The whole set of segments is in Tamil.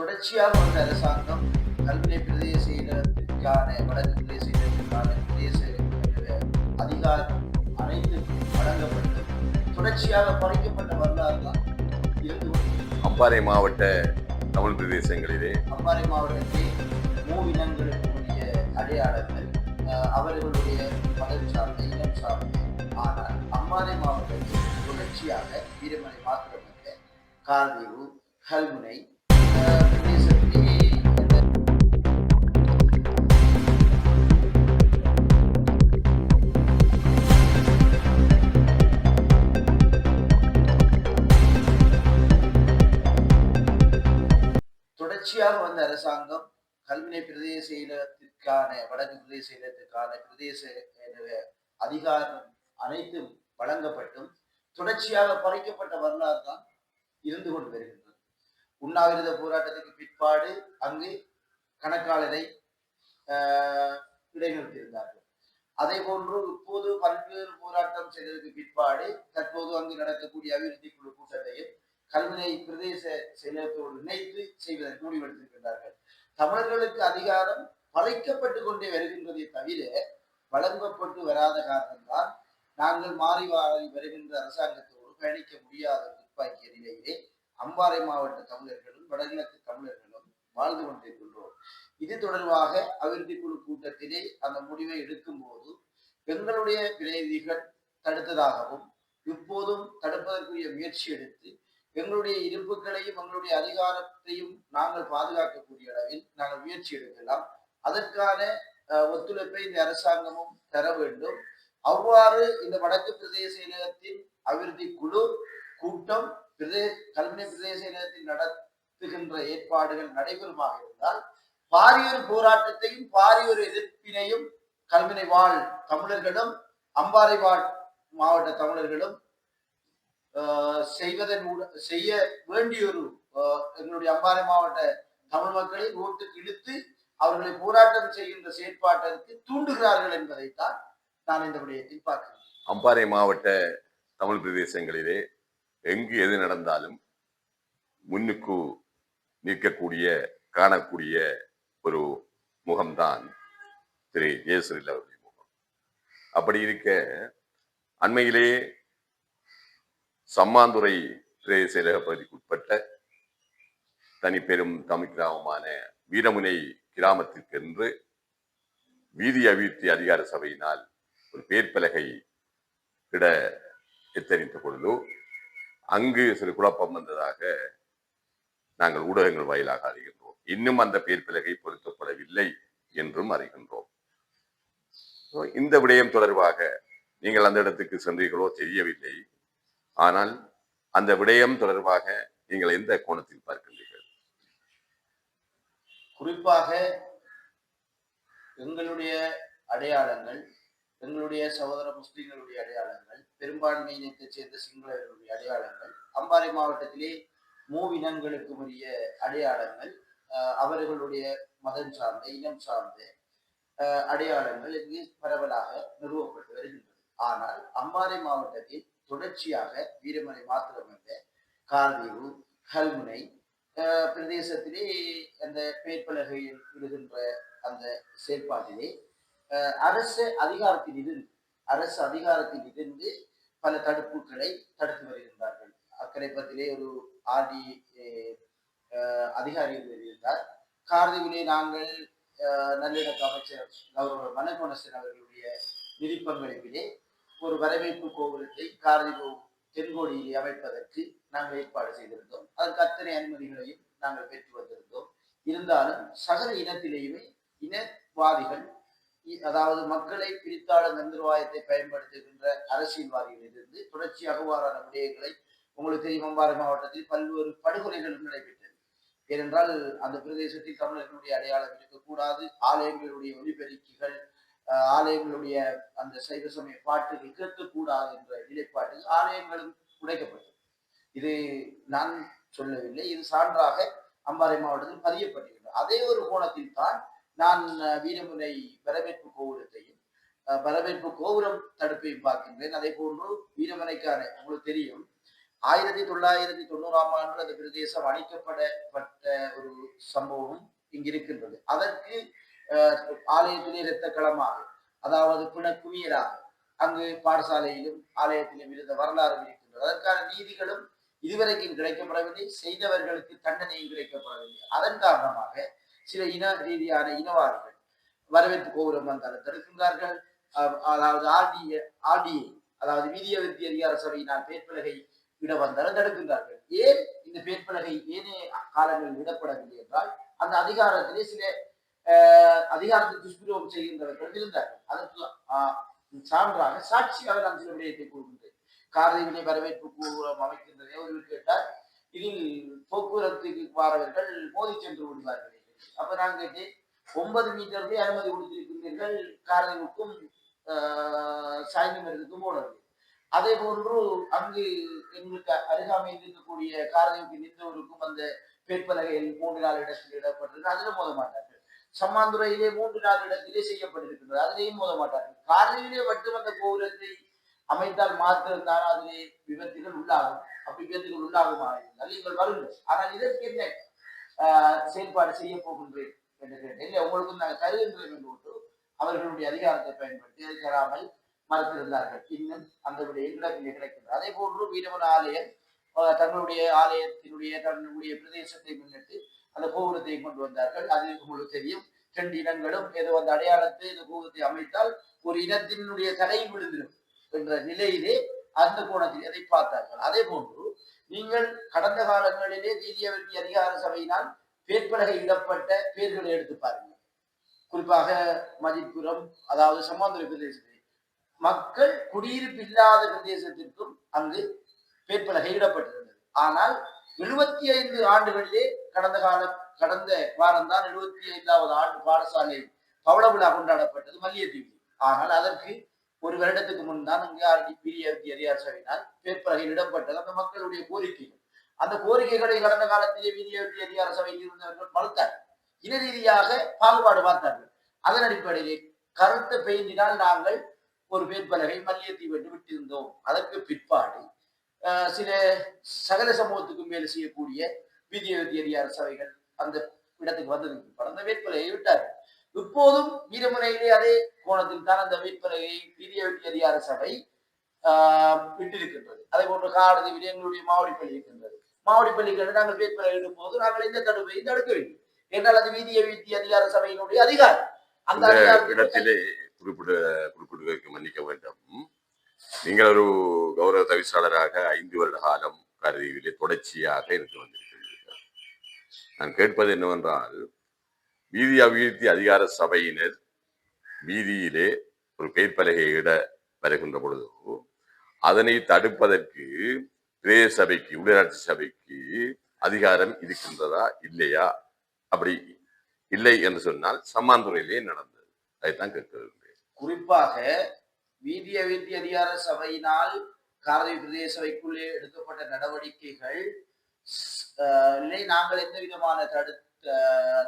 தொடர்ச்சியாக வந்த அரசாங்கம் கல்வி பிரதேச இடத்திற்கான வடக்கு பிரதேச இடத்திற்கான பிரதேச அதிகாரம் அனைத்தும் வழங்கப்பட்டு தொடர்ச்சியாக பறிக்கப்பட்ட வரலாறு தான். அம்பாறை மாவட்ட தமிழ் பிரதேசங்களிலே அம்பாறை மாவட்டத்தில் மூவினங்களுக்குரிய அடையாளங்கள் அவர்களுடைய மதம் சார்ந்த இனம் சார்ந்த. ஆனால் அம்பாறை மாவட்டத்தில் தொடர்ச்சியாக வீரமலை மாத்திரமல்ல. கார்தீவு கல்முனை தொடர்ச்சியாக வந்த அரசாங்கம் கல்வினை பிரதேச இலத்திற்கான வடக்கு பிரதேச இலத்திற்கான பிரதேச அதிகாரம் அனைத்தும் வழங்கப்பட்டும். தொடர்ச்சியாக பறிக்கப்பட்ட வரலாறு தான் இருந்து கொண்டு வருகின்றன. உண்ணாவிரத போராட்டத்துக்கு பிற்பாடு அங்கு கணக்காளரை இடைநிறுத்தியிருந்தார்கள். அதே போன்று இப்போது பல்வேறு போராட்டம் செய்ததற்கு பிற்பாடு தற்போது அங்கு நடக்கக்கூடிய அபிவிருத்தி குழு கூட்டத்தையும் கல்வினை பிரதேச செயலகத்தோடு இணைத்து செய்வதற்கு முடிவெடுத்திருக்கின்றார்கள். தமிழர்களுக்கு அதிகாரம் பழைக்கப்பட்டு கொண்டே வருகின்றதை தவிர வழங்கப்பட்டு வராத காரணம்தான் நாங்கள் மாறி மாறி வருகின்ற அரசாங்கத்தோடு பயணிக்க முடியாத துப்பாக்கிய நிலையிலே அம்பாறை மாவட்ட தமிழர்களும் வடகிழக்கு தமிழர்களும் வாழ்ந்து கொண்டிருக்கின்றோம். இது தொடர்பாக அபிவிருத்தி குழு கூட்டத்திலே அந்த முடிவை எடுக்கும் போது எங்களுடைய பிரதிநிதிகள் தடுத்ததாகவும் இப்போதும் தடுப்பதற்குரிய முயற்சி எடுத்து எங்களுடைய இருப்புகளையும் எங்களுடைய அதிகாரத்தையும் நாங்கள் பாதுகாக்கக்கூடிய அளவில் நாங்கள் முயற்சி எடுக்கலாம். அதற்கான அஹ், ஒத்துழைப்பை இந்த அரசாங்கமும் தர வேண்டும். அவ்வாறு இந்த வடக்கு பிரதேச இலகத்தின் அபிவிருத்தி குழு கூட்டம் பிரதே கல்வி பிரதேச இலகத்தில் நடத்துகின்ற ஏற்பாடுகள் நடைபெறுமாக இருந்தால் பாரியொரு போராட்டத்தையும் பாரியொரு எதிர்ப்பினையும் கல்வினை வாழ் தமிழர்களும் அம்பாறை வாழ் மாவட்ட தமிழர்களும் ஆஹ் செய்வதன் செய்ய வேண்டிய ஒரு எங்களுடைய அம்பாறை மாவட்ட தமிழ் மக்களை ரோட்டுக்கு இழுத்து அவர்களை போராட்டம் செய்கின்ற செயற்பாட்டிற்கு தூண்டுகிறார்கள் என்பதைத்தான் நான் இந்த விடயத்தில் பார்க்கிறேன். அம்பாறை மாவட்ட தமிழ் பிரதேசங்களிலே எங்கு எது நடந்தாலும் முன்னுக்கு நிற்கக்கூடிய காணக்கூடிய ஒரு முகம்தான் திரு ஜெயஸ்ரீல் அவர்களின் முகம். அப்படி இருக்க அண்மையிலே சம்மாந்துறை பிரதேச செயலக பகுதிக்குட்பட்ட தனி பெரும் தமிழ் கிராமமான வீரமுனை கிராமத்திற்கென்று வீதி அபிவிருத்தி அதிகார சபையினால் ஒரு பேர்பலகை இட எத்தரித்த பொழுது அங்கு சிறு குழப்பம் வந்ததாக நாங்கள் ஊடகங்கள் வாயிலாக அறிகின்றோம். இன்னும் அந்த பேர்பலகை பொருத்தப்படவில்லை என்றும் அறிகின்றோம். இந்த விடயம் தொடர்பாக நீங்கள் அந்த இடத்துக்கு சென்றீர்களோ தெரியவில்லை. ஆனால் அந்த விடயம் தொடர்பாக நீங்கள் எந்த கோணத்தில் பார்க்கின்றீர்கள்? குறிப்பாக எங்களுடைய அடையாளங்கள் எங்களுடைய சகோதர முஸ்லீம்களுடைய அடையாளங்கள் பெரும்பான்மை இனத்தைச் சேர்ந்த சிங்களர்களுடைய அடையாளங்கள் அம்பாறை மாவட்டத்திலே மூவினங்களுக்கு உரிய அடையாளங்கள் அவர்களுடைய மதம் சார்ந்த இனம் சார்ந்த அடையாளங்கள் இங்கு பரவலாக நிறுவப்பட்டு வருகின்றது. ஆனால் அம்பாறை மாவட்டத்தில் தொடர்ச்சியாக வீரமலை மாத்திரமல்ல கார்தீவு கல்முனை பிரதேசத்திலே அந்த பேர்பலகையில் விடுகின்ற அந்த செயல்பாட்டிலே அரசு அதிகாரத்தில் இருந்து அரசு அதிகாரத்தில் இருந்து பல தடுப்புகளை தடுத்து வருகின்றார்கள். அக்கரைப்பத்திலே ஒரு ஆர்டி அதிகாரி இருந்தார். கார்திவிலே நாங்கள் நல்லிணக்க அமைச்சர் கௌரவ மனகோணசன் அவர்களுடைய நிதி ஒரு வரவேற்பு கோபுரத்தை கார்திவு தென்கோடியிலே அமைப்பதற்கு நாங்கள் ஏற்பாடு செய்திருந்தோம். அதற்கு அத்தனை அனுமதிகளையும் நாங்கள் பெற்று வந்திருந்தோம். இருந்தாலும் சகல இனத்திலேயுமே இனவாதிகள் அதாவது மக்களை பிரித்தாளும் தந்திரவாயத்தை பயன்படுத்துகின்ற அரசியல்வாதிகளிலிருந்து தொடர்ச்சியாக அவ்வாறான விடயங்களை உங்களுக்கு தெரியும் அம்பாறை மாவட்டத்தில் பல்வேறு படுகொலைகளும் நடைபெற்றது. ஏனென்றால் அந்த பிரதேசத்தில் தமிழர்களுடைய அடையாளம் இருக்கக்கூடாது. ஆலயங்களுடைய ஒலிபெருக்கிகள் ஆலயங்களுடைய அந்த சைவ சமய பாட்டுகள் கேட்கக்கூடாது என்ற நிலைப்பாட்டில் ஆலயங்களும் உடைக்கப்பட்டது. இது நான் சொல்லவில்லை. இது சான்றாக அம்பாறை மாவட்டத்தில் பதியப்பட்டிருக்கிறது. அதே ஒரு கோணத்தில் தான் நான் வீரமுனை வரவேற்பு கோபுரத்தையும் வரவேற்பு கோபுரம் தடுப்பையும் பார்க்கின்றேன். அதே போன்று வீரமனைக்கான உங்களுக்கு தெரியும் ஆயிரத்தி தொள்ளாயிரத்தி தொண்ணூறாம் ஆண்டு அந்த பிரதேசம் அழிக்கப்படப்பட்ட ஒரு சம்பவம் இங்கு இருக்கின்றது. அதற்கு அஹ், ஆலயத்திலே இரத்த களமாக அதாவது பிண குவியலாக அங்கு பாடசாலையிலும் ஆலயத்திலும் இருந்த வரலாறு இருக்கின்றது. அதற்கான நீதிகளும் இதுவரைக்கும் கிடைக்கப்படவில்லை. செய்தவர்களுக்கு தண்டனையும் கிடைக்கப்படவில்லை. அதன் காரணமாக சில இன ரீதியான இனவார்கள் வரவேற்பு கோபுரம் வந்தாலும் தடுக்கின்றார்கள். அதாவது ஆர்டிஏ ஆர்டிஏ அதாவது வீதிய விருத்தி அதிகார சபையினால் பேர்பலகை இட வந்தாலும் தடுக்கின்றார்கள். ஏன் இந்த பேர்பலகை ஏனைய காலங்களில் விடப்படவில்லை என்றால் அந்த அதிகாரத்திலே சில அதிகாரத்தை துஷ்பிரயோகம் செய்கின்றவர்கள் இருந்தார்கள். அதற்கு ஆஹ், சான்றாக சாட்சியாக நான் சில விடயத்தை கூறுகின்றேன். காரதீவினை வரவேற்பு கூறும் அமைக்கின்றதை ஒருவர் கேட்டார் இதில் போக்குவரத்துக்கு வாரவர்கள் மோதி சென்று விடுவார்கள் அப்ப நான் கேட்டேன். ஒன்பது மீட்டருக்கு அனுமதி கொடுத்திருக்கின்றீர்கள் காரதீவுக்கும் சாய்ந்து மருந்துக்கும் அதே போன்று அங்கு எங்களுக்கு அருகாமையில் இருக்கக்கூடிய காரதீவுக்கு நின்றவருக்கும் அந்த பேர்பலகையில் மூன்று நாள் இடத்தில் இடப்பட்டிருக்கு அதிலும் மோத மாட்டார்கள். சம்மாந்துறையிலே மூன்று நாள் இடத்திலே செய்யப்பட்டிருக்கின்றது. அதிலேயும் மோத மாட்டார்கள். காரதீவிலே மட்டும் அந்த கோபுரத்தை அமைத்தால் மாத்திருந்தால் அதிலே விபத்துகள் உள்ளாகும் அப்படி விபத்துகள் உள்ளாகுமா இருந்தால் நீங்கள் வருங்கள். ஆனால் இதற்கு என்ன? செயல்பாடு செய்ய போகின்றேன் என்று கேட்டேன். இல்லை உங்களுக்கும் நாங்கள் தருகின்றோம் என்று போட்டு அவர்களுடைய அதிகாரத்தை பயன்படுத்தி அதை தராமல் மறுத்திருந்தார்கள். இன்னும் அந்த விடையில் கிடைக்கின்றது. அதே போன்று வீரவன ஆலயம் தங்களுடைய ஆலயத்தினுடைய தன்னுடைய பிரதேசத்தை முன்னிட்டு அந்த கோபுரத்தை கொண்டு வந்தார்கள். அது உங்களுக்கு தெரியும். ரெண்டு இனங்களும் ஏதோ அந்த அடையாளத்தை இந்த கோபுரத்தை அமைத்தால் ஒரு இனத்தினுடைய தலை விழுந்திடும் என்ற நிலையிலே அந்த கோணத்தில் அதை பார்த்தார்கள்? அதே போன்று நீங்கள் கடந்த காலங்களிலே வீதியவர்த்தி அதிகார சபையினால் பேர்பலகை இடப்பட்ட பேர்களை எடுத்து பாருங்கள். குறிப்பாக மதிப்புரம் அதாவது சமாந்திர பிரதேசத்தில். மக்கள் குடியிருப்பு இல்லாத பிரதேசத்திற்கும் அங்கு பேர்பலகை இடப்பட்டிருந்தது. ஆனால் எழுபத்தி ஐந்து ஆண்டுகளிலே கடந்த காலம் கடந்த வாரம் தான் எழுபத்தி ஐந்தாவது ஆண்டு பாடசாலை பவள விழா கொண்டாடப்பட்டது மல்லியத்தீவில் ஆனால் அதற்கு ஒரு வருடத்துக்கு முன் தான் அங்கே ஆர்டி பிரியார்த்தி அதிகார சபையினால் பேர்பலகையில் இடம்பட்டது அந்த மக்களுடைய கோரிக்கைகள். அந்த கோரிக்கைகளை கடந்த காலத்திலே விரியார்த்தி அதிகார சபையில் இருந்தவர்கள் மறுத்தார்கள். இன ரீதியாக பாகுபாடு பார்த்தார்கள். அதன் அடிப்படையிலே கருத்து பெயிண்டினால் நாங்கள் ஒரு பேர்பலகை மல்லியத்தை விட்டு விட்டிருந்தோம். அதற்கு பிற்பாடு ஆஹ், சில சகல சமூகத்துக்கும் மேல் செய்யக்கூடிய விதியவர்த்தி அதிகார சபைகள் அந்த இடத்துக்கு வந்ததுக்கு அந்த வேட்பலகையை விட்டார்கள். இப்போதும் வீரமுனையிலே அதே கோணத்தில் தான் அந்த வேட்பலகையை விதியவர்த்தி அதிகார சபை ஆஹ், விட்டிருக்கின்றது. அதே போன்று காடதீவில் எங்களுடைய மாவடிப்பள்ளி இருக்கின்றது. மாவடிப்பள்ளிக்கு நாங்கள் வேட்பலகை இடும் போது நாங்கள் இந்த தடுப்பையும் தடுக்க வேண்டும்? என்றால் அது வீதிய வீழ்த்தி அதிகார சபையினுடைய அதிகாரம். அந்த இடத்திலே குறிப்பிட குறிப்பிடுவதற்கு மன்னிக்க வேண்டும். நீங்கள் ஒரு கௌரவ தவிசாளராக ஐந்து வருட காலம் கருதியிலே தொடர்ச்சியாக இருந்து வந்திருக்கிறீர்கள். நான் கேட்பது என்னவென்றால் வீதி அபிவிருத்தி அதிகார சபையினர் வீதியிலே ஒரு பெயர்ப்பலகையிட வருகின்ற பொழுது அதனை தடுப்பதற்கு பிரதேச சபைக்கு உள்ளாட்சி சபைக்கு அதிகாரம் இருக்கின்றதா இல்லையா? அப்படி இல்லை என்று சொன்னால் சம்மாந்துறையிலேயே நடந்தது. அதைத்தான் கேட்கிறேன். குறிப்பாக வீதி அபிவிருத்தி அதிகார சபையினால் காரதி பிரதேச சபைக்குள்ளே எடுக்கப்பட்ட நடவடிக்கைகள் ஆஹ், இல்லை நாங்கள் எந்த விதமான தடு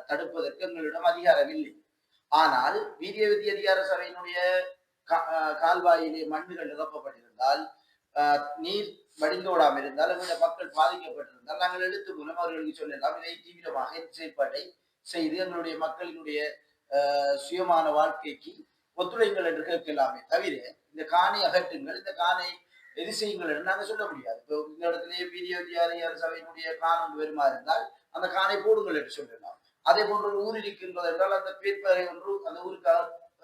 தடுப்பதற்கு எங்களிடம் அதிகாரம் இல்லை. ஆனால் வீரிய விதி அதிகார சபையினுடைய கால்வாயிலே மண்ணுகள் நிரப்பப்பட்டிருந்தால் நீர் வடிந்தோடாமல் இருந்தால் எங்களுடைய மக்கள் பாதிக்கப்பட்டிருந்தால் நாங்கள் எழுத்து மூலம் அவர்களுக்கு சொல்லலாம் இதை தீவிரமாக செயற்பாட்டை செய்து எங்களுடைய மக்களினுடைய சுயமான வாழ்க்கைக்கு ஒத்துழைங்கள் என்று கேட்கலாமே தவிர இந்த காணை அகற்றுங்கள் இந்த காணை எது செய்யுங்கள் என்று நாங்கள் சொல்ல முடியாது. இப்போ இந்த இடத்துல வீடியோ அதிகார சபையினுடைய காணொன்று வருமா இருந்தால் அந்த காணை போடுங்கள் என்று சொல்லலாம் அதே போன்று ஒரு ஊர் இருக்கின்றது என்றால் அந்த பேர்பறை ஒன்று அந்த ஊருக்காக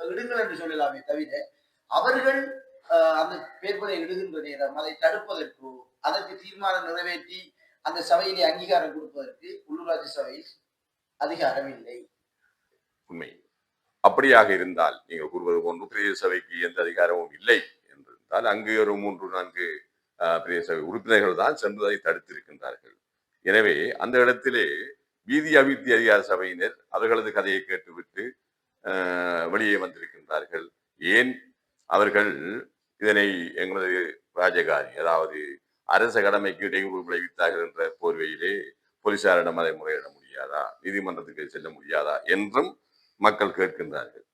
இடுங்கள் என்று சொல்லலாமே தவிர அவர்கள் ஆஹ், அந்த பேர்பறை இடுகின்ற நேரம் அதை தடுப்பதற்கோ அதற்கு தீர்மானம் நிறைவேற்றி அந்த சபையிலே அங்கீகாரம் கொடுப்பதற்கு உள்ளூராட்சி சபையில் அதிகாரம் இல்லை. உண்மை. அப்படியாக இருந்தால் நீங்கள் கூறுவது போன்று பிரதேச சபைக்கு எந்த அதிகாரமும் இல்லை என்றிருந்தால் அங்கு ஒரு மூன்று நான்கு பிரதேச சபை உறுப்பினர்கள் தான் சென்று அதை தடுத்திருக்கின்றார்கள். எனவே அந்த இடத்திலே வீதி அபிவிருத்தி அதிகார சபையினர் அவர்களது கதையை கேட்டுவிட்டு ஆஹ், வெளியே வந்திருக்கின்றார்கள். ஏன்? அவர்கள் இதனை எங்களது ராஜகாரி அதாவது அரச கடமைக்கு இடையூறு விளைவித்தார்கள் என்ற போர்வையிலே போலீசாரிடம் அதை முறையிட முடியாதா? நீதிமன்றத்துக்கு செல்ல முடியாதா? என்றும் மக்கள் கேட்கின்றார்கள்.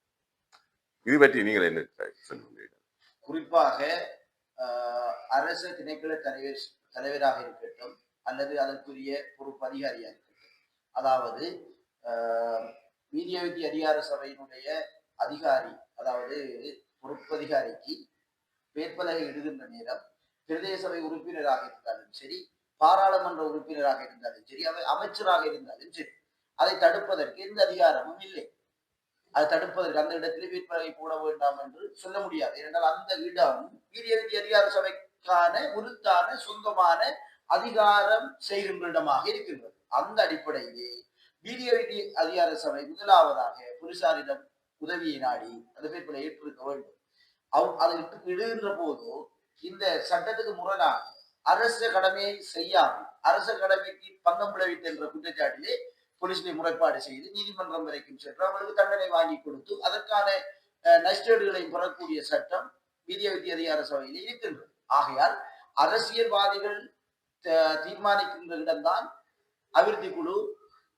இது பற்றி நீங்கள் என்ன சொல்லுங்கள் குறிப்பாக ஆஹ், அரசு திணைக்கள தலைவர் தலைவராக இருக்கட்டும் அல்லது அதற்குரிய பொறுப்பு அதிகாரியாக இருக்கட்டும். அதாவது ஆஹ், அதிகார சபையினுடைய அதிகாரி அதாவது பொறுப்பதிகாரிக்கு வேட்பலகை இடுகின்ற நேரம் பிரதேச சபை உறுப்பினராக இருந்தாலும் சரி பாராளுமன்ற உறுப்பினராக இருந்தாலும் சரி அவை அமைச்சராக இருந்தாலும் சரி அதை தடுப்பதற்கு எந்த அதிகாரமும் இல்லை. அதை தடுப்பதற்கு அந்த இடத்திலே வேட்பலகை போட வேண்டாம் என்று சொல்ல முடியாது. ஏனென்றால் அந்த இடம் வீதிய அதிகார சபைக்கான உருத்தான சொந்தமான அதிகாரம் செய்கின்ற இடமாக இருக்கின்றது. அந்த அடிப்படையிலே பிடிஐடி அதிகார சபை முதலாவதாக போலீசாரிடம் உதவியை நாடி அந்த பேர்களை ஏற்றிருக்க வேண்டும். அவ் அதை இட்டு- இடுகின்ற போது இந்த சட்டத்துக்கு முரணாக அரச கடமையை செய்யாமல் அரச கடமைக்கு பங்கம் விளைவித்த என்ற குற்றச்சாட்டிலே போலீசிலே முறைப்பாடு செய்து நீதிமன்றம் வரைக்கும் சென்று அவர்களுக்கு தண்டனை வாங்கி கொடுத்து அதற்கான அஹ், பெறக்கூடிய சட்டம் வீதிய வித்திய அதிகார சபையில் இருக்கின்றது. ஆகையால் அரசியல்வாதிகள் தீர்மானிக்கின்ற இடம்தான் அபிவிருத்தி குழு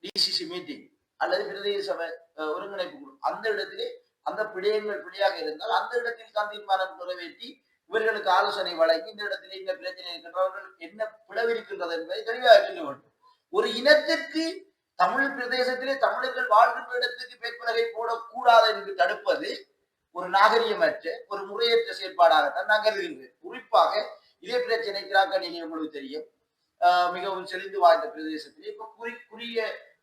டிசிசி மீட்டிங் அல்லது பிரதேச சபை ஒருங்கிணைப்பு குழு. அந்த இடத்திலே அந்த பிழையங்கள் பிழையாக இருந்தால் அந்த இடத்தில் தான் தீர்மானம் நிறைவேற்றி இவர்களுக்கு ஆலோசனை வழங்கி இந்த இடத்திலே இந்த பிரச்சனை இருக்கின்றவர்கள் என்ன பிளவிருக்கின்றது என்பதை தெளிவாக சொல்ல வேண்டும் ஒரு இனத்திற்கு தமிழ் பிரதேசத்திலே தமிழர்கள் வாழ்கின்ற இடத்துக்கு பேர்பலகை போடக்கூடாது என்று தடுப்பது ஒரு நாகரிகமற்ற ஒரு முறையற்ற செயல்பாடாகத்தான் நான் கருதுகின்றேன். குறிப்பாக இதே பிரச்சனை கிராக்கணியிலே உங்களுக்கு தெரியும். மிகவும் செழிந்து வாய்ந்த பிரதேசத்திலே இப்ப குறி குறிய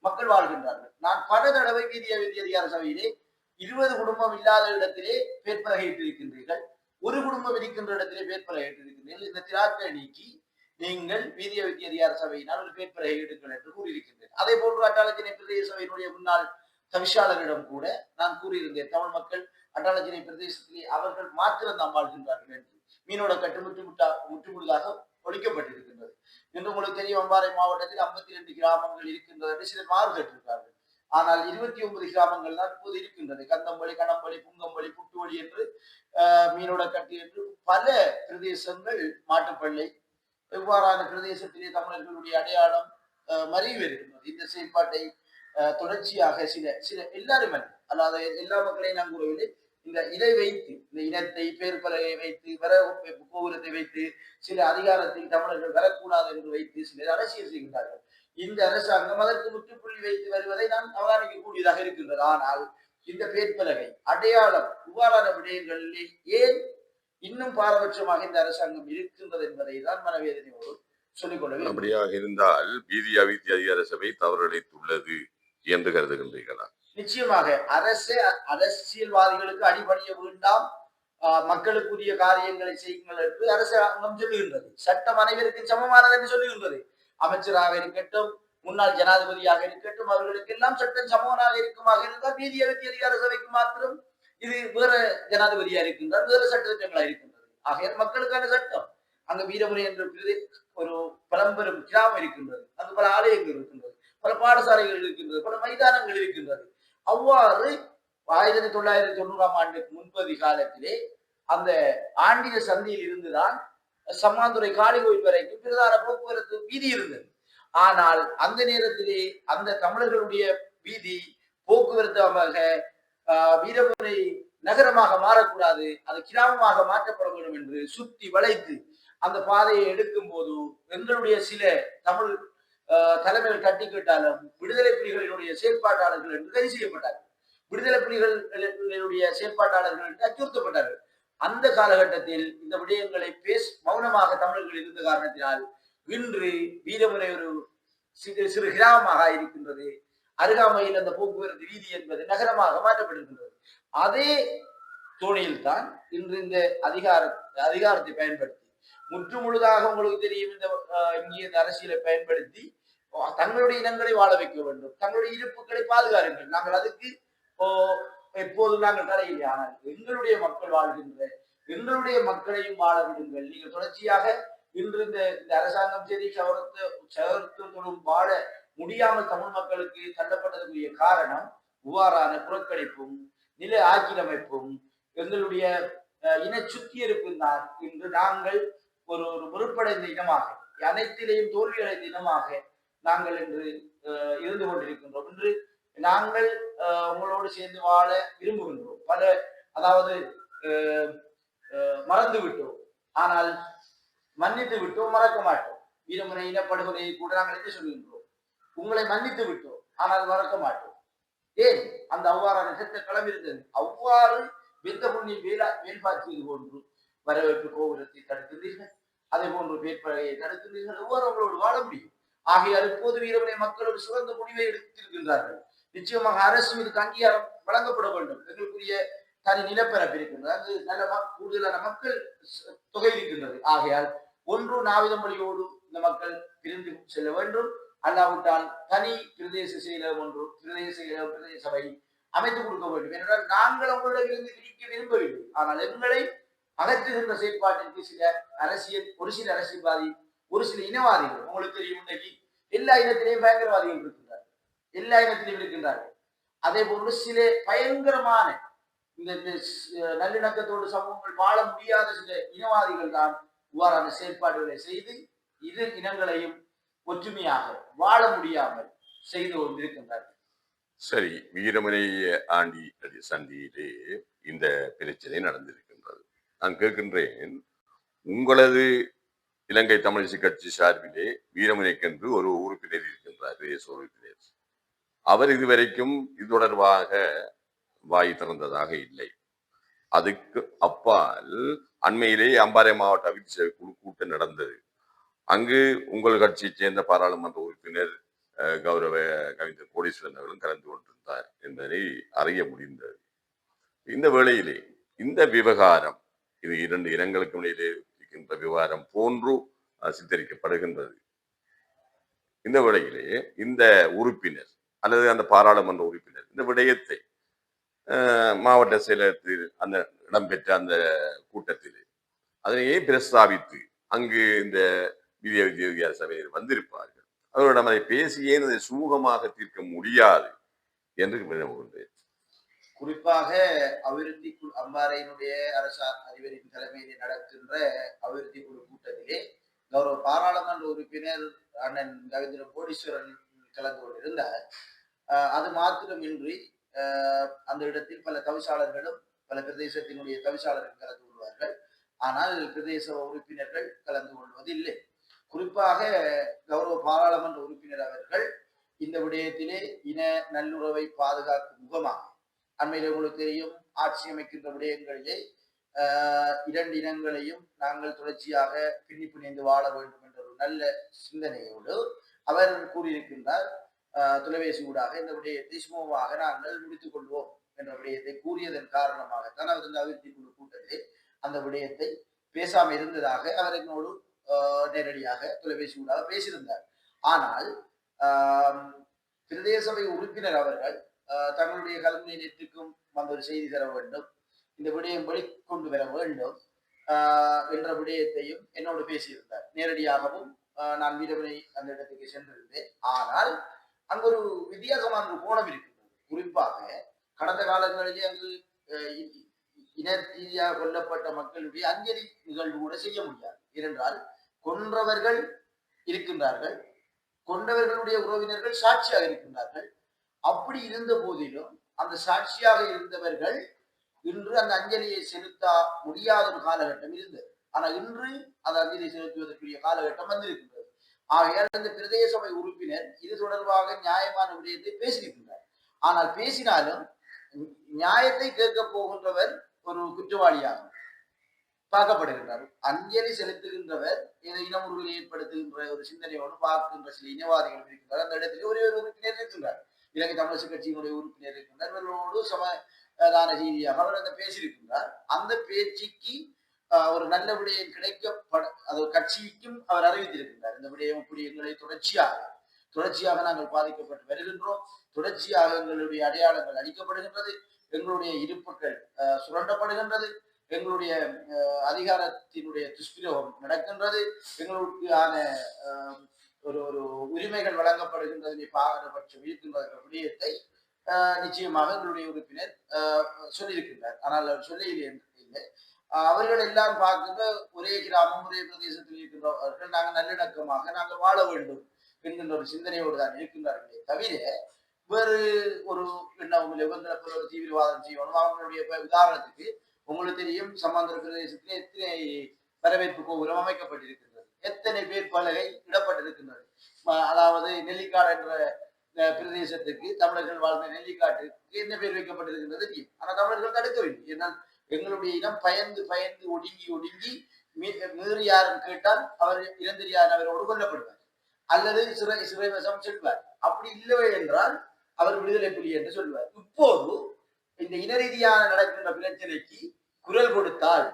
மக்கள் வாழ்கின்றார்கள். நான் பல தடவை வீதிய வீதியதிகார சபையிலே இருபது குடும்பம் இல்லாத இடத்திலே பேர்பலகை இட்டிருக்கின்றீர்கள் ஒரு குடும்பம் இருக்கின்ற இடத்திலே பேர்பலகை இட்டிருக்கின்றீர்கள் இந்த திராட்சை நீக்கி நீங்கள் வீதிய வித்தி அதிகார சபையினால் ஒரு பேர்பலகை எடுங்கள் என்று கூறியிருக்கின்றேன். அதே போன்று அட்டாளச்சினை பிரதேச சபையினுடைய முன்னாள் தவிசாளரிடம் கூட நான் கூறியிருந்தேன் தமிழ் மக்கள் அட்டாளச்சினை பிரதேசத்திலே அவர்கள் மாத்திரம் தான் வாழ்கின்றார்கள் என்று. மீனோட கட்டு முற்று முட்டா முற்றுமுழுதாக ஒழிக்கப்பட்டிருக்கின்றது. என்று உங்களுக்கு தெரியும் அம்பாறை மாவட்டத்தில் ஐம்பத்தி ரெண்டு கிராமங்கள் இருக்கின்றது என்று சிலர் மாறுபட்டிருக்கிறார்கள் ஆனால் இருபத்தி ஒன்பது கிராமங்கள் தான் இப்போது இருக்கின்றது. கந்தம்பளி கணம்பளி புங்கம்பளி புட்டுவழி என்று மீனோட கட்டு என்று பல பிரதேசங்கள் மாட்டுப்பள்ளி இவ்வாறான பிரதேசத்திலே தமிழர்களுடைய அடையாளம் மறைவு வருகின்றது இந்த செயல்பாட்டை தொடர்ச்சியாக சில சில எல்லாருமே அல்லாத எல்லா மக்களையும் நான் கூறவில்லை. இந்த இதை வைத்து இந்த இனத்தை பேர்பலகை வைத்து வர கோபுரத்தை வைத்து சில அதிகாரத்தில் தமிழர்கள் வரக்கூடாது என்று வைத்து சிலர் அரசியல் செய்கின்றார்கள். இந்த அரசாங்கம் அதற்கு முற்றுப்புள்ளி வைத்து வருவதை நான் அவதானிக்கக்கூடியதாக இருக்கின்றது. ஆனால் இந்த பேர்பலகை அடையாளம் இவ்வாறான விடயங்களிலே ஏன் இன்னும் பாரபட்சமாக இந்த அரசாங்கம் இருக்கின்றது என்பதை தான் மனவேதனையோடு சொல்லிக்கொள்ள அப்படியாக இருந்தால் பீதி அவித்தி அதிகார சபை தவறிழைத்துள்ளது என்று கருதுகின்றீர்களா? நிச்சயமாக அரசே அரசியல்வாதிகளுக்கு அடிபணிய வேண்டாம். மக்களுக்குரிய காரியங்களை செய்யுங்கள் என்று அரசாங்கம் சொல்லுகின்றது. சட்டம் அனைவருக்கும் சமமானது என்று சொல்லுகின்றது. அமைச்சராக இருக்கட்டும் முன்னாள் ஜனாதிபதியாக இருக்கட்டும் அவர்களுக்கு எல்லாம் சட்டம் சமமானாக இருக்குமாக இருந்தால் நீதி அதிகார சபைக்கு மாத்திரம் இது வேற ஜனாதிபதியா இருக்கின்றார் வேற சட்டத்திட்டங்களா இருக்கின்றது. ஆகையால் மக்களுக்கான சட்டம். அங்கு வீரமுறை என்ற ஒரு பழம்பெரும் கிராமம் இருக்கின்றது. அங்கு பல ஆலயங்கள் இருக்கின்றது பல பாடசாலைகள் இருக்கின்றது பல மைதானங்கள் இருக்கின்றது. அவ்வாறு ஆயிரத்தி தொள்ளாயிரத்தி தொண்ணூறாம் ஆண்டுக்கு முன்பதி காலத்திலே அந்த ஆண்டிய சந்தியில் இருந்துதான் சம்மாந்துறை காளி கோயில் வரைக்கும் பிரதான போக்குவரத்து வீதி இருந்தது. ஆனால் அந்த நேரத்திலே அந்த தமிழர்களுடைய வீதி போக்குவரத்தாக வீரமுறை நகரமாக மாறக்கூடாது அது கிராமமாக மாற்றப்பட வேண்டும் என்று சுத்தி வளைத்து அந்த பாதையை எடுக்கும் போது எங்களுடைய சில தமிழ் ஆஹ், தலைமைகள் தட்டி கேட்டாலும் விடுதலை புலிகளினுடைய செயற்பாட்டாளர்கள் என்று கைது செய்யப்பட்டார்கள். விடுதலை புலிகளினுடைய செயற்பாட்டாளர்கள் என்று அச்சுறுத்தப்பட்டார்கள். அந்த காலகட்டத்தில் இந்த விடயங்களை பேஸ் மௌனமாக தமிழர்கள் இருந்த காரணத்தினால் இன்று வீரமுறை ஒரு சிறு சிறு கிராமமாக இருக்கின்றது. அருகாமையில் அந்த போக்குவரத்து வீதி என்பது நகரமாக மாற்றப்பட்டிருக்கின்றது. அதே தோணியில் தான் இன்று இந்த அதிகார அதிகாரத்தை பயன்படுத்தி முற்று முழுதாக உங்களுக்கு தெரியும் இந்த இங்கே இந்த அரசியலை பயன்படுத்தி தங்களுடைய இனங்களை வாழ வைக்க வேண்டும். தங்களுடைய இருப்புகளை பாதுகாருங்கள். நாங்கள் அதுக்கு எப்போதும் நாங்கள் தடையில்லை. ஆனால் எங்களுடைய மக்கள் வாழ்கின்ற எங்களுடைய மக்களையும் வாழ விடுங்கள். நீங்கள் தொடர்ச்சியாக இன்று இந்த இந்த அரசாங்கம் சரி சவரத்து சவரத்துடன் வாழ முடியாமல் தமிழ் மக்களுக்கு தள்ளப்பட்டதுக்குரிய காரணம் இவ்வாறான புறக்கணிப்பும் நில ஆக்கிரமிப்பும் எங்களுடைய இன சுத்தியிருப்பும் தான் இன்று நாங்கள் ஒரு ஒரு முற்படைந்த இனமாக அனைத்திலேயும் தோல்வியடைந்த இனமாக நாங்கள் இன்று அஹ், இருந்து கொண்டிருக்கின்றோம். இன்று நாங்கள் அஹ், உங்களோடு சேர்ந்து வாழ விரும்புகின்றோம். பல அதாவது அஹ், மறந்து விட்டோம். ஆனால் மன்னித்து விட்டோம் மறக்க மாட்டோம். வீரமுனை இனப்படுகொலையை கூட நாங்கள் என்ன சொல்கின்றோம். உங்களை மன்னித்து விட்டோம் ஆனால் மறக்க மாட்டோம். ஏன்? அந்த அவ்வாறான செத்த களம் இருந்தது அவ்வாறு வெந்த புண்ணி வேலா வேல்பாற்றியது போன்று வரவேற்பு கோபுரத்தை தடுக்கின்றீர்கள் அதே போன்று வேட்பழையை தடுக்கின்றீர்கள் எவ்வாறு அவர்களோடு வாழ முடியும்? ஆகையால் இப்போது வீரமுனை மக்கள் ஒரு சிறந்த முடிவை எடுத்திருக்கின்றார்கள். நிச்சயமாக அரசு இதுக்கு அங்கீகாரம் வழங்கப்பட வேண்டும். எங்களுக்குரிய தனி நிலப்பரப்பு இருக்கின்றது. நல்ல கூடுதலான மக்கள் தொகை இருக்கின்றது. ஆகையால் ஒன்று நாவித மொழியோடு இந்த மக்கள் பிரிந்து செல்ல வேண்டும். அல்லாவிட்டால் தனி பிரதேச செயலகம் ஒன்று பிரதேச பிரதேச சபை அமைத்து கொடுக்க வேண்டும். ஏனென்றால் நாங்கள் உங்களிடமிருந்து பிரிக்க விரும்பவில்லை. ஆனால் எங்களை அகற்றுகின்ற செயற்பாட்டிற்கு சில அரசியல் ஒரு சில அரசியல்வாதி ஒரு சில இனவாதிகள் உங்களுக்கு தெரியும் இன்னைக்கு எல்லா இனத்திலையும் பயங்கரவாதிகள் இருக்கின்றார்கள். எல்லா இனத்திலையும் இருக்கின்றார்கள். அதே போன்று சில பயங்கரமான இந்த இந்த நல்லிணக்கத்தோடு சமூகங்கள் வாழ முடியாத சில இனவாதிகள் தான் இவ்வாறான செயற்பாடுகளை செய்து இரு இனங்களையும் ஒற்றுமையாக வாழ முடியாமல் செய்து கொண்டிருக்கின்றார்கள். சரி வீரமனை ஆண்டி சந்தியிலே இந்த பிரச்சனை நடந்திருக்கின்றது. நான் கேட்கின்றேன் உங்களது இலங்கை தமிழிசை கட்சி சார்பிலே வீரமணிக்கென்று ஒரு உறுப்பினர் இருக்கின்றார் உறுப்பினர். அவர் இதுவரைக்கும் இது தொடர்பாக வாய் திறந்ததாக இல்லை. அதுக்கு அப்பால் அண்மையிலே அம்பாறை மாவட்ட அபிவிருத்தி சேவை குழு கூட்டம் நடந்தது. அங்கு உங்கள் கட்சியைச் சேர்ந்த பாராளுமன்ற உறுப்பினர் கௌரவ கவிஞர் கோடீஸ்வரன் அவர்களும் கலந்து கொண்டிருந்தார் என்பதை அறிய முடிந்தது. இந்த வேளையிலே இந்த விவகாரம் இது இரண்டு இனங்களுக்கு இடையிலே இருக்கின்ற விவகாரம் போன்று சித்தரிக்கப்படுகின்றது. இந்த வேளையிலே இந்த உறுப்பினர் அல்லது அந்த பாராளுமன்ற உறுப்பினர் இந்த விடயத்தை அஹ், மாவட்ட செயலகத்தில் அந்த இடம்பெற்ற அந்த கூட்டத்தில் அதனையே பிரஸ்தாபித்து அங்கு இந்த விதிய வித்யார சபையில் வந்திருப்பார். அவர்களிடம் அதை பேசியே அதை சுமூகமாக தீர்க்க முடியாது என்று உண்டு குறிப்பாக அபிவிருத்தி குழு அம்பாறையினுடைய அரசு அதிபரின் தலைமையில் நடக்கின்ற அபிவிருத்தி குழு கூட்டத்திலே கௌரவ பாராளுமன்ற உறுப்பினர் அண்ணன் கவிந்திர கோடீஸ்வரன் கலந்து கொண்டிருந்தார். அது மாத்திரமின்றி ஆஹ் அந்த இடத்தில் பல தவிசாளர்களும் பல பிரதேசத்தினுடைய தவிசாளர்கள் கலந்து கொள்வார்கள். ஆனால் பிரதேச உறுப்பினர்கள் கலந்து கொள்வது இல்லை குறிப்பாக கௌரவ பாராளுமன்ற உறுப்பினர் அவர்கள் இந்த விடயத்திலே இன நல்லுறவை பாதுகாக்கும் முகமாக அண்மையில் உங்களுக்கு தெரியும் ஆட்சி அமைக்கின்ற விடயங்களிலே ஆஹ் இரண்டு இனங்களையும் நாங்கள் தொடர்ச்சியாக பின்னி பிணைந்து வாழ வேண்டும் என்ற ஒரு நல்ல சிந்தனையோடு அவர் கூறியிருக்கின்றார். ஆஹ் தொலைபேசி ஊடாக இந்த விடயத்தை சுமூகமாக நாங்கள் முடித்துக் கொள்வோம் என்ற விடயத்தை கூறியதன் காரணமாகத்தான் அவர் இந்த அபிவிருத்தி குழு கூட்டத்தில் அந்த விடயத்தை பேசாமல் இருந்ததாக அவர் என்னோடு நேரடியாக தொலைபேசி ஊடாக பேசியிருந்தார். ஆனால் பிரதேசவை உறுப்பினர் அவர்கள் தங்களுடைய கல்வி நேற்றுக்கும் வந்த ஒரு செய்தி தர வேண்டும் இந்த விடயம் வெளிக்கொண்டு வர வேண்டும் ஆஹ் என்ற விடயத்தையும் என்னோடு பேசியிருந்தார். நேரடியாகவும் ஆஹ் நான் வீரவனை அந்த இடத்துக்கு சென்றிருந்தேன். ஆனால் அங்கு ஒரு வித்தியாசமான ஒரு கோணம் இருக்கின்றது. குறிப்பாக கடந்த காலங்களிலே அங்கு இன ரீதியாக கொல்லப்பட்ட மக்களுடைய அஞ்சலி நிகழ்வு கூட செய்ய முடியாது. ஏனென்றால் கொன்றவர்கள் இருக்கின்றார்கள். கொண்டவர்களுடைய உறவினர்கள் சாட்சியாக இருக்கின்றார்கள். அப்படி இருந்த போதிலும் அந்த சாட்சியாக இருந்தவர்கள் இன்று அந்த அஞ்சலியை செலுத்த முடியாத ஒரு காலகட்டம் இருந்தது. ஆனால் இன்று அந்த அஞ்சலியை செலுத்துவதற்குரிய காலகட்டம் வந்திருக்கின்றது. ஆகையால் இந்த பிரதேச சபை உறுப்பினர் இது தொடர்பாக நியாயமான விடயத்தை பேசியிருக்கின்றார். ஆனால் பேசினாலும் நியாயத்தை கேட்க போகின்றவர் ஒரு குற்றவாளியாகும். பார்க்கப்படுகின்றார் அஞ்சலி செலுத்துகின்றவர் ஏதோ இனமுறுகளை ஏற்படுத்துகின்ற ஒரு சிந்தனையோடு பார்க்கின்ற சில இனவாதிகள் இருக்கின்றார் அந்த இடத்திலே ஒரே ஒரு உறுப்பினர் இருக்கின்றார். இலங்கை தமிழரசு கட்சியினுடைய உறுப்பினர் இருக்கின்றார். இவர்களோடு சமதான ரீதியாக அவர் அந்த பேசியிருக்கின்றார் அந்த பேச்சுக்கு ஆஹ், ஒரு நல்ல விடயம் கிடைக்கப்பட அது கட்சிக்கும் அவர் அறிவித்திருக்கின்றார். இந்த விடயம் இப்படி எங்களை தொடர்ச்சியாக. தொடர்ச்சியாக நாங்கள் பாதிக்கப்பட்டு வருகின்றோம். தொடர்ச்சியாக எங்களுடைய அடையாளங்கள் அளிக்கப்படுகின்றது எங்களுடைய இருப்புகள் சுரண்டப்படுகின்றது. எங்களுடைய அதிகாரத்தினுடைய துஷ்பிரயோகம் நடக்கின்றது. எங்களுக்கான ஆஹ், ஒரு ஒரு உரிமைகள் வழங்கப்படுகின்றதை. பாரபட்சம் இருக்கின்ற விடயத்தை நிச்சயமாக எங்களுடைய உறுப்பினர் சொல்லியிருக்கின்றார். ஆனால் அவர் சொல்லையில்லை இல்லை. அவர்கள் எல்லாம் பார்க்கின்ற ஒரே கிராமம் ஒரே பிரதேசத்தில் இருக்கின்றவர்கள். நாங்கள் நல்லிணக்கமாக நாங்கள் வாழ வேண்டும் என்கின்ற ஒரு சிந்தனையோடு தான் இருக்கின்றார்களே தவிர வேறு ஒரு எண்ணம் இல்லை. ஒரு தீவிரவாதம் செய்யணும் அவங்களுடைய உதாரணத்துக்கு உங்களுக்கு தெரியும் சமாந்திர பிரதேசத்திலே எத்தனை வரவேற்பு கோபுரம் அமைக்கப்பட்டிருக்கின்றது. எத்தனை பேர் பலகை இடப்பட்டிருக்கின்றது. அதாவது நெல்லிக்காடு என்ற பிரதேசத்துக்கு தமிழர்கள் வாழ்ந்த நெல்லிக்காட்டுக்கு என்ன பேர் வைக்கப்பட்டிருக்கின்றது? தெரியும் ஆனால் தமிழர்கள் தடுக்கவில்லை. ஏன்னால் எங்களுடைய இனம் பயந்து பயந்து ஒடுங்கி ஒடுங்கி மீ- மீறி யாரும் கேட்டால் அவர் இறந்தறியார் அவரோடு கொல்லப்படுவார். அல்லது சிறை சிறைவசம் செல்வார். அப்படி இல்லை என்றால் அவர் விடுதலை புலி என்று சொல்வார். இப்போது இந்த இன ரீதியாக நடக்கின்ற பிரச்சனைக்கு குரல் கொடுத்தால்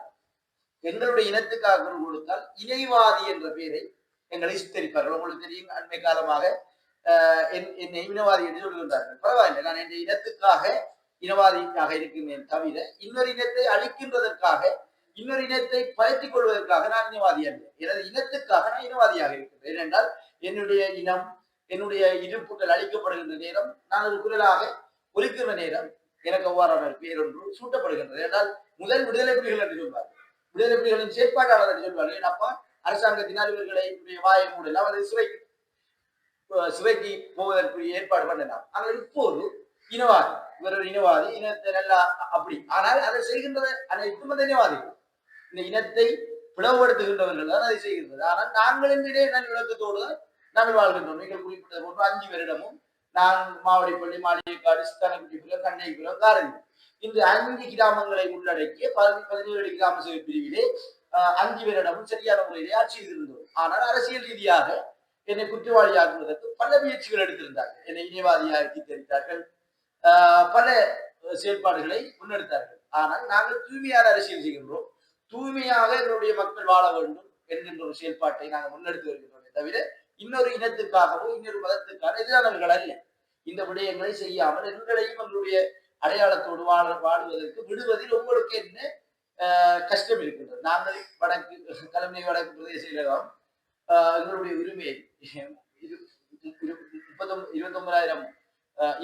எங்களுடைய இனத்துக்காக குரல் கொடுத்தால் இணைவாதி என்ற பெயரை எங்களை சித்தரிப்பார்கள் உங்களுக்கு தெரியும் அண்மை காலமாக என்னை இனவாதி என்று சொல்கின்றார்கள். பரவாயில்லை நான் என் இனத்துக்காக இனவாதியாக இருக்கின்றேன் தவிர இன்னொரு இனத்தை அழிக்கின்றதற்காக இன்னொரு இனத்தை பயிற்சி கொள்வதற்காக நான் இனவாதி அல்ல. எனது இனத்துக்காக நான் இனவாதியாக இருக்கின்றேன். ஏனென்றால் என்னுடைய இனம் என்னுடைய இருப்புகள் அழிக்கப்படுகின்ற நேரம் நான் ஒரு குரலாக ஒலிக்கின்ற நேரம் எனக்கு அவ்வாறான பேர் ஒன்று சூட்டப்படுகின்றது. என்றால் முதல் விடுதலை புலிகள் என்று சொல்வார் விடுதலை புலிகளின் செயற்பாட்டாளர் என்று சொல்வார் ஏனப்பா அரசாங்கத்தினால் இவர்களை வாய வாயை மூடலாம் அல்லது சிறைக்கு சிறைக்கு போவதற்குரிய ஏற்பாடு பண்ணலாம். ஆனால் இப்போது இனவாதி இவர் இனவாதி இனத்தை நல்லா அப்படி. ஆனால் அதை செய்கின்றது அனைத்தும் அந்த இனவாதிகள் இந்த இனத்தை பிளவுபடுத்துகின்றவர்கள் தான் அதை செய்கின்றது. ஆனால் நாங்கள் இந்த இடையே நல்ல விளக்கத்தோடு தான் நாங்கள் வாழ்கின்றோம். நீங்கள் குறிப்பிட்டது போன்று அஞ்சு வருடமும் நான் மாவடிப்பள்ளி மாளிகைக்காடு சித்தானக்குட்டிபுரம் கண்ணைபுரம் காரணி இந்த அஞ்சு கிராமங்களை உள்ளடக்கிய பதி- பதினேழு கிராம சேவை பிரிவிலே அஞ்சு பேரிடமும் சரியான முறையிலே ஆட்சி செய்திருந்தோம். ஆனால் அரசியல் ரீதியாக என்னை குற்றவாளியாக்குவதற்கு பல முயற்சிகள் எடுத்திருந்தார்கள். என்னை இணைவாதியாக தெரிவித்தார்கள். ஆஹ் பல செயல்பாடுகளை முன்னெடுத்தார்கள். ஆனால் நாங்கள் தூய்மையான அரசியல் செய்கின்றோம். தூய்மையாக எங்களுடைய மக்கள் வாழ வேண்டும் என்கின்ற ஒரு செயல்பாட்டை நாங்கள் முன்னெடுத்து வருகின்றோமே தவிர இன்னொரு இனத்துக்காகவோ இன்னொரு மதத்துக்காக. எதிரானவர்கள் அல்ல. இந்த விடயங்களை செய்யாமல் எங்களையும் எங்களுடைய அடையாளத்தோடு வாழ வாழுவதற்கு விடுவதில் உங்களுக்கு என்ன கஷ்டம் இருக்கின்றது. நாங்கள் வடக்கு தலைமை வடக்கு பிரதேச இலகம் எங்களுடைய உரிமையை இருபத்தொன்பதாயிரம்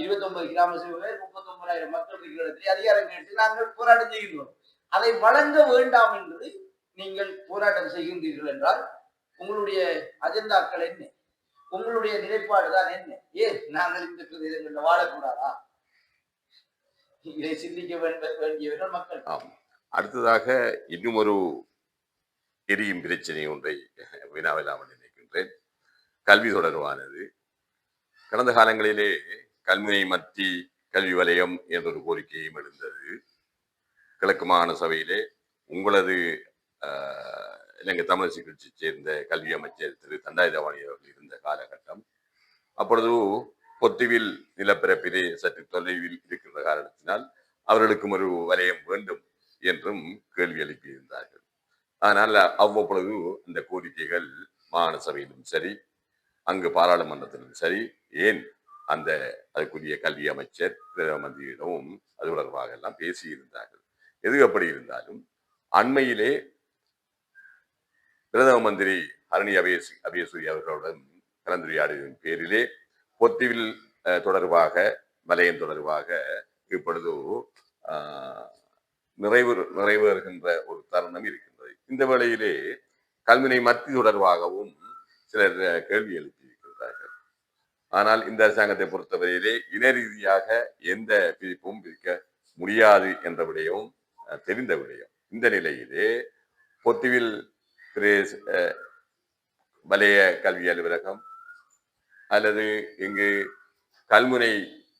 இருபத்தொன்பது கிராம சேவகர் முப்பத்தொன்பதாயிரம் மக்கள் இருக்கிற இடத்தில் அதிகாரம் கேட்டு நாங்கள் போராட்டம் செய்கின்றோம். அதை வழங்க வேண்டாம் என்று நீங்கள் போராட்டம் செய்கின்றீர்கள் என்றால் உங்களுடைய அஜெண்டாக்கள் என்ன? உங்களுடைய நிலைப்பாடு தான் என்ன? ஏன் நாங்கள் இந்த பிரதேசங்களில் வாழக்கூடாதா? இதை சிந்திக்க வேண்ட- வேண்டியவர்கள் மக்கள். அடுத்ததாக இன்னும் ஒரு எரியும் பிரச்சனை ஒன்றை வினாவிலாமல் நினைக்கின்றேன். கல்வி தொடர்பானது. கடந்த காலங்களிலே கல்முனை மத்தி கல்வி வலயம் என்ற ஒரு கோரிக்கையும் எழுந்தது. கிழக்கு மாகாண சபையிலே உங்களது ஆஹ், இலங்கை தமிழரசு கட்சி சேர்ந்த கல்வி அமைச்சர் திரு. தண்டாய் தவானி அவர்கள் இருந்த காலகட்டம் அப்பொழுது பொத்துவில் நிலப்பரப்பிலே சற்று தொலைவில் இருக்கின்ற காரணத்தினால் அவர்களுக்கும் ஒரு வலயம் வேண்டும் என்றும் கேள்வி எழுப்பியிருந்தார்கள். ஆனால் அவ்வப்பொழுது அந்த கோரிக்கைகள் மாகாண சபையிலும் சரி அங்கு பாராளுமன்றத்திலும் சரி ஏன் அந்த அதுக்குரிய கல்வி அமைச்சர் பிரதம மந்திரியிடமும் அது தொடர்பாக எல்லாம் பேசியிருந்தார்கள். எது அப்படி இருந்தாலும் அண்மையிலே பிரதம மந்திரி ஹரணி அபேஸ் அபயசூரி அவர்களுடன் கலந்துரையாடியதன் பேரிலே பொத்திவில் தொடர்பாக வலயம் தொடர்பாக இப்பொழுது நிறைவு நிறைவேறுகின்ற ஒரு தருணம் இருக்கின்றது. இந்த வேளையிலே கல்வினை மத்தி தொடர்பாகவும் சிலர் கேள்வி எழுப்பியிருக்கின்றார்கள் ஆனால் இந்த அரசாங்கத்தை பொறுத்தவரையிலே இன ரீதியாக எந்த பிரிப்பும் பிரிக்க முடியாது என்ற விடயம் தெரிந்த விடயம். இந்த நிலையிலே பொத்துவில் பிரேஸ் வலய கல்வி அலுவலகம் அல்லது இங்கு கல்முனை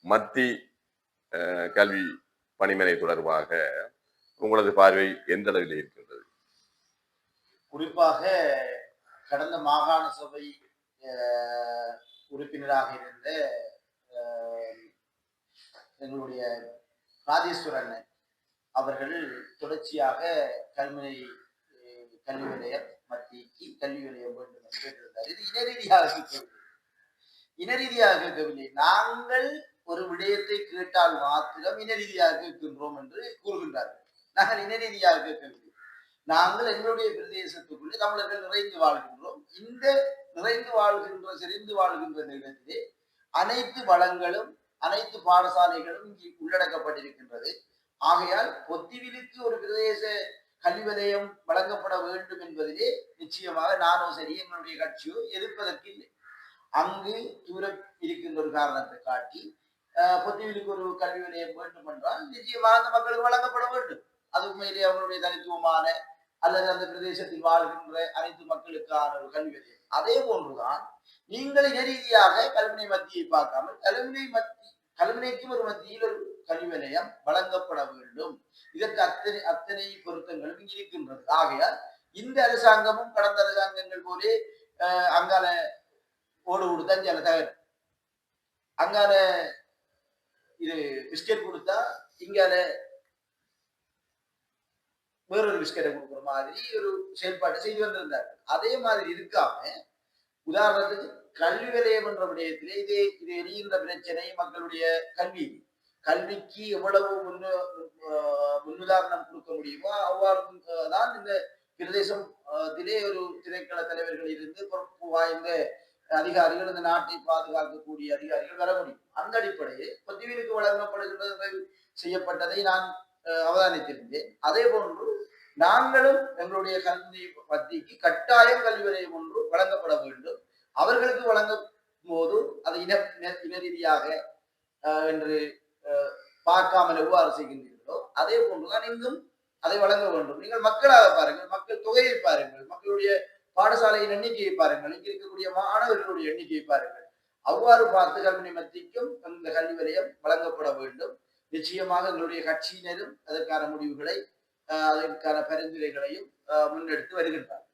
மத்தி அஹ், கல்வி பணிமனை தொடர்பாக உங்களது பார்வை எந்த அளவில் இருக்கின்றது? குறிப்பாக கடந்த மாகாண சபை அஹ், உறுப்பினராக இருந்த அஹ், எங்களுடைய ராஜேஸ்வரன் அவர்கள் தொடர்ச்சியாக கல்முனை கல்வி நிலைய மத்திக்கு கல்வி நிலையம் வேண்டும் என்று கேட்டிருந்தார். இது இன ரீதியாக கேட்கவில்லை இன ரீதியாக கேட்கவில்லை நாங்கள் ஒரு விடயத்தை கேட்டால் மாத்திரம் இனரீதியாக கேட்கின்றோம் என்று கூறுகின்றார்கள் நாங்கள் இன ரீதியாக கேட்கவில்லை. நாங்கள் எங்களுடைய பிரதேசத்துக்குள்ளே தமிழர்கள் நிறைந்து வாழ்கின்றோம். இந்த நிறைந்து வாழ்கின்ற செறிந்து வாழ்கின்ற இந்த இடத்திலே அனைத்து வளங்களும் அனைத்து பாடசாலைகளும் இங்கே உள்ளடக்கப்பட்டிருக்கின்றது. ஆகையால் பொத்திவிலுக்கு ஒரு பிரதேச கல்வி நிலையம் வழங்கப்பட வேண்டும் என்பதிலே நிச்சயமாக நானும் சரி எங்களுடைய கட்சியோ எதிர்ப்பதற்கு இல்லை அங்கு தூரம் இருக்கின்ற ஒரு காரணத்தை காட்டி அஹ், பொத்திவிலுக்கு ஒரு கல்வி நிலையம் வேண்டும் என்றால் நிச்சயமாக அந்த மக்களுக்கு வழங்கப்பட வேண்டும். அது உண்மையிலே அவங்களுடைய தனித்துவமான அல்லது அந்த பிரதேசத்தில் வாழ்கின்ற அனைத்து மக்களுக்கான ஒரு கல்வி நிலையம் அதே போன்றுதான் நீங்கள் இன ரீதியாக கல்வினை மத்தியை பார்க்காமல் கல்வினை மத்தி கல்வினைக்கும் ஒரு மத்தியில் ஒரு கல்வி நிலையம் வழங்கப்பட வேண்டும். இதற்கு அத்தனை அத்தனை பொருத்தங்களும் இங்கு இருக்கின்றது. ஆகையால் இந்த அரசாங்கமும் கடந்த அரசாங்கங்கள் போலே அங்கால ஓடு கொடுத்தா சில தகவல் அங்கால இது பிஸ்கெட் கொடுத்தா இங்கால வேறொரு பிஸ்கெட்டை கொடுக்குற மாதிரி ஒரு செயல்பாட்டை செய்து வந்திருந்தார்கள். அதே மாதிரி இருக்காம உதாரணத்துக்கு கல்வி விலையம் என்ற விடயத்திலே இது இது எரிகின்ற பிரச்சனை மக்களுடைய கல்வி கல்விக்கு எவ்வளவு முன்னு ஆஹ் முன்னுதாரணம் கொடுக்க முடியுமோ அவ்வாறு தான் இந்த பிரதேசம் ஆஹ் ஒரு திரைக்கள தலைவர்கள் இருந்து பொறுப்பு வாய்ந்த அதிகாரிகள் இந்த நாட்டை பாதுகாக்கக்கூடிய அதிகாரிகள் வர முடியும். அந்த அடிப்படையில் பொதுவிற்கு வழங்கப்படுகின்ற செய்யப்பட்டதை நான் அவதானித்திருந்தேன். அதே போன்று நாங்களும் எங்களுடைய கல்வி பத்திக்கு கட்டாயம் கல்வி ஒன்று வழங்கப்பட வேண்டும். அவர்களுக்கு வழங்கும் போது அது இன இன- இன ரீதியாக என்று பார்க்காமல் எவ்வாறு செய்கின்றீர்களோ அதே போன்றுதான் இங்கும் அதை வழங்க வேண்டும். நீங்கள் மக்களாக பாருங்கள் மக்கள் தொகையை பாருங்கள் மக்களுடைய பாடசாலையின் எண்ணிக்கையை பாருங்கள் இங்கு இருக்கக்கூடிய மாணவர்களுடைய எண்ணிக்கையை பாருங்கள். அவ்வாறு பார்த்து கல்வி மத்திக்கும் இந்த கல்வி வலயம் வழங்கப்பட வேண்டும். நிச்சயமாக எங்களுடைய கட்சியினரும் அதற்கான முடிவுகளை அதற்கான பரிந்துரைகளையும் முன்னெடுத்து வருகின்றார்